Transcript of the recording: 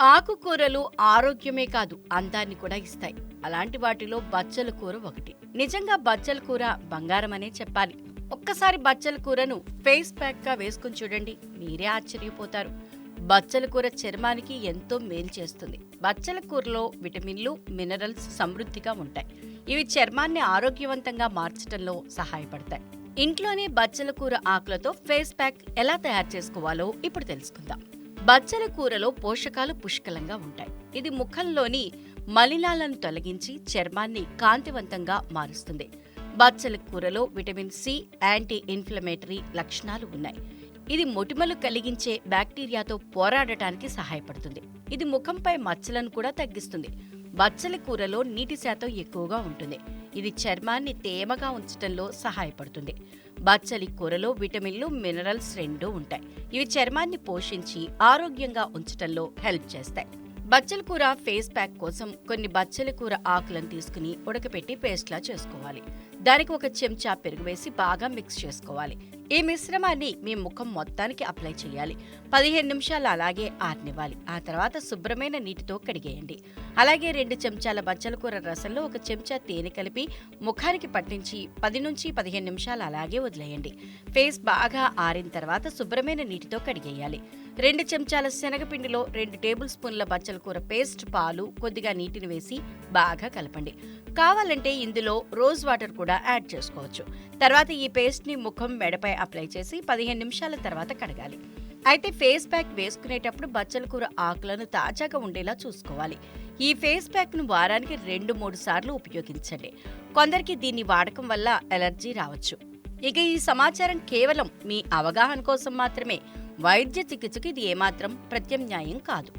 ఆకుకూరలు ఆరోగ్యమే కాదు అందాన్ని కూడా ఇస్తాయి. అలాంటి వాటిలో బచ్చల కూర ఒకటి. నిజంగా బచ్చల కూర బంగారం అనే చెప్పాలి. ఒక్కసారి బచ్చల కూరను ఫేస్ ప్యాక్గా వేసుకుని చూడండి. మీరే ఆశ్చర్యపోతారు. బచ్చల కూర చర్మానికి ఎంతో మేలు చేస్తుంది. బచ్చల కూరలో విటమిన్లు మినరల్స్ సమృద్ధిగా ఉంటాయి. ఇవి చర్మాన్ని ఆరోగ్యవంతంగా మార్చడంలో సహాయపడతాయి. ఇంట్లోనే బచ్చల కూర ఆకులతో ఫేస్ ప్యాక్ ఎలా తయారు చేసుకోవాలో ఇప్పుడు తెలుసుకుందాం. బచ్చల కూరలో పోషకాలు పుష్కలంగా ఉంటాయి. ఇది ముఖంలోని మలినాలను తొలగించి చర్మాన్ని కాంతివంతంగా మారుస్తుంది. బచ్చల కూరలో విటమిన్ సి యాంటీ ఇన్ఫ్లమేటరీ లక్షణాలు ఉన్నాయి. ఇది మొటిమలు కలిగించే బ్యాక్టీరియాతో పోరాడటానికి సహాయపడుతుంది. ఇది ముఖంపై మచ్చలను కూడా తగ్గిస్తుంది. బచ్చల కూరలో నీటి శాతం ఎక్కువగా ఉంటుంది. ఇది చర్మాన్ని తేమగా ఉంచడంలో సహాయపడుతుంది. బచ్చలి కూరలో విటమిన్లు మినరల్స్ రెండూ ఉంటాయి. ఇవి చర్మాన్ని పోషించి ఆరోగ్యంగా ఉంచడంలో హెల్ప్ చేస్తాయి. బచ్చల కూర ఫేస్ ప్యాక్ కోసం కొన్ని బచ్చల కూర ఆకులను తీసుకుని ఉడకపెట్టి పేస్ట్లా చేసుకోవాలి. దానికి ఒక చెంచా పెరుగు వేసి బాగా మిక్స్ చేసుకోవాలి. ఈ మిశ్రమాన్ని మీ ముఖం మొత్తానికి అప్లై చేయాలి. పదిహేను నిమిషాలు అలాగే ఆరనివ్వాలి. ఆ తర్వాత శుభ్రమైన నీటితో కడిగేయండి. అలాగే రెండు చెంచాల బచ్చల కూర రసంలో ఒక చెంచా తేనె కలిపి ముఖానికి పట్టించి పది నుంచి పదిహేను నిమిషాలు అలాగే వదిలేయండి. ఫేస్ బాగా ఆరిన తర్వాత శుభ్రమైన నీటితో కడిగేయాలి. రెండు చెంచాల శనగపిండిలో రెండు టేబుల్ స్పూన్ల బచ్చల కూర పేస్ట్ పాలు కొద్దిగా నీటిని వేసి బాగా కలపండి. కావాలంటే ఇందులో రోజ్ వాటర్ కూడా యాడ్ చేసుకోవచ్చు. తర్వాత ఈ పేస్ట్ని ముఖం మెడపై అప్లై చేసి పదిహేను నిమిషాల తర్వాత కడగాలి. అయితే ఫేస్ ప్యాక్ వేసుకునేటప్పుడు బచ్చల కూర ఆకులను తాజాగా ఉండేలా చూసుకోవాలి. ఈ ఫేస్ ప్యాక్ను వారానికి రెండు మూడు సార్లు ఉపయోగించండి. కొందరికి దీన్ని వాడకం వల్ల ఎలర్జీ రావచ్చు. ఇక ఈ సమాచారం కేవలం మీ అవగాహన కోసం మాత్రమే. వైద్య చికిత్సకు ఇది ఏమాత్రం ప్రత్యామ్నాయం కాదు.